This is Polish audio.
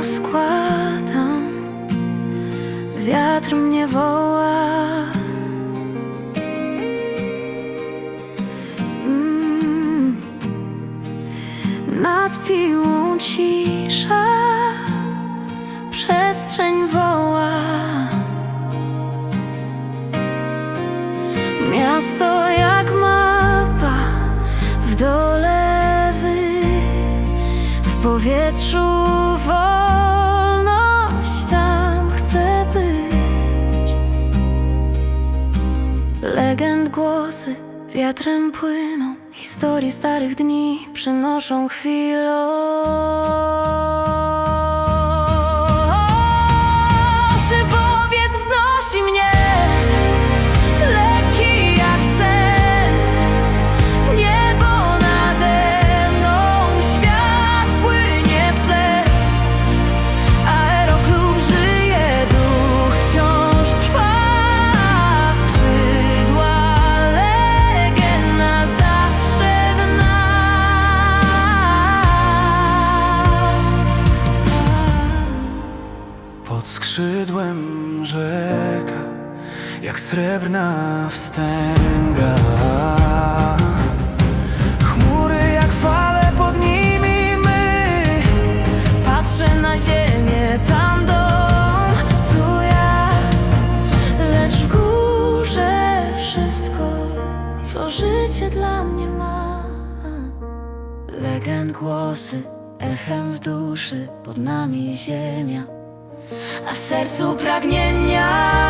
rozkładam, wiatr mnie woła. Mm. Nad piłą cisza, przestrzeń woła. Miasto jak w powietrzu wolność tam chcę być. Legend głosy wiatrem płyną, historii starych dni przynoszą chwilę. Pod skrzydłem rzeka, jak srebrna wstęga. Chmury jak fale pod nimi my. Patrzę na ziemię, tam dom, tu ja Lecz w górze wszystko, co życie dla mnie ma Legend głosy, echem w duszy, pod nami ziemia A w sercu pragnienia